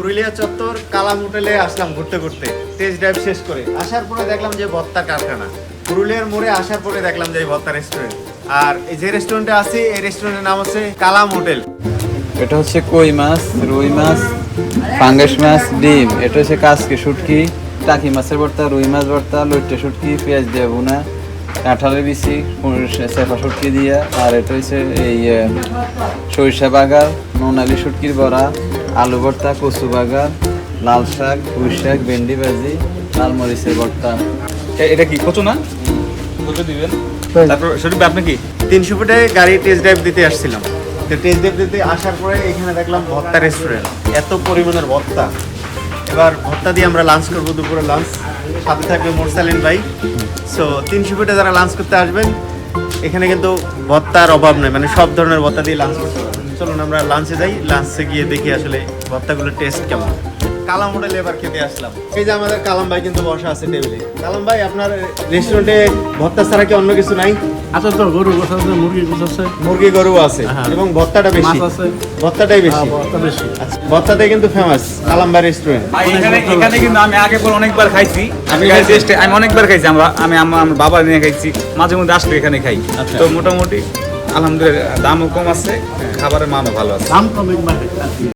পুরুলিয়া চত্বর, কালাম হোটেলে আসলাম ঘুরতে ঘুরতে। টেস্ট ড্রাইভ শেষ করে। আসার পরে দেখলাম যে ভত্তা কারখানা। পুরুলিয়ার মোড়ে আসার পরে দেখলাম যে ভত্তা রেস্টুরেন্ট আর এই যে রেস্টুরেন্টে আছি, এই রেস্টুরেন্টের নাম হচ্ছে কালাম হোটেল। এটা হচ্ছে কই মাছ? রুই মাছ, ফাঙ্গাস মাছ, ডিম। এটা হচ্ছে কাসকি শুটকি, টাকি মাছের ভর্তা, রুই মাছ ভর্তা, লইট্টে শুটকি, পেঁয়াজ দিয়ে বোনা কাঁঠালের বিচি চেপা শুটকি দিয়া। আর এটা হচ্ছে এই সরিষা বাগার নোনালি শুটকির বড়া আলু ভর্তা কচু বাগার লাল শাক পুঁই শাক ভেন্ডি ভাজি লাল মরিচের ভর্তা এটা কি কচু না? কচু দিবেন। তারপর শরীফ আপনি কি? তিনশো ফুটে গাড়ি টেস্ট ড্রাইভ দিতে আসছিলাম। তো টেস্ট ড্রাইভ দিতে আসার পরে এখানে দেখলাম ভত্তা রেস্টুরেন্ট এত পরিমাণের ভত্তা এবার ভত্তা দিয়ে আমরা লাঞ্চ করব দুপুরে লাঞ্চ সাথে থাকবে মোরসালিন ভাই। সো তিনশো ফুটে যারা লাঞ্চ করতে আসবেন এখানে কিন্তু ভত্তার অভাব নেই। মানে সব ধরনের ভত্তা দিয়ে লাঞ্চ করতে পারবেন। চলুন আমরা লাঞ্চে যাই। লাঞ্চে গিয়ে দেখি আসলে ভত্তাগুলোর টেস্ট কেমন। কালাম হোটেলে এবার খেতে আসলাম। এই যে আমাদের কালাম ভাই কিন্তু বসা আছে টেবিলে কালাম ভাই আপনার রেস্টুরেন্টে ভত্তা ছাড়া কি অন্য কিছু নাই? আচ্ছা তো গরু আছে মুরগি আছে। মুরগি গরু আছে হ্যাঁ। এবং ভত্তাটা বেশি। মাছ আছে। ভত্তাটাই বেশি। হ্যাঁ, ভর্তা বেশি। আচ্ছা, ভত্তাটাই কিন্তু ফেমাস রেস্টুরেন্ট ভাই, এখানে এখানে কিন্তু আমি আগে পর অনেকবার খাইছি। আমি টেস্টে আমি অনেকবার খাইছি আমরা আমি আমার আমার বাবা নিয়ে খাইছি। মাঝে মধ্যে আসলে এখানে খাই। আচ্ছা। তো মোটামুটি আলহামদুলিল্লাহ দামও কম আছে খাবারের মানও ভালো আছে। দাম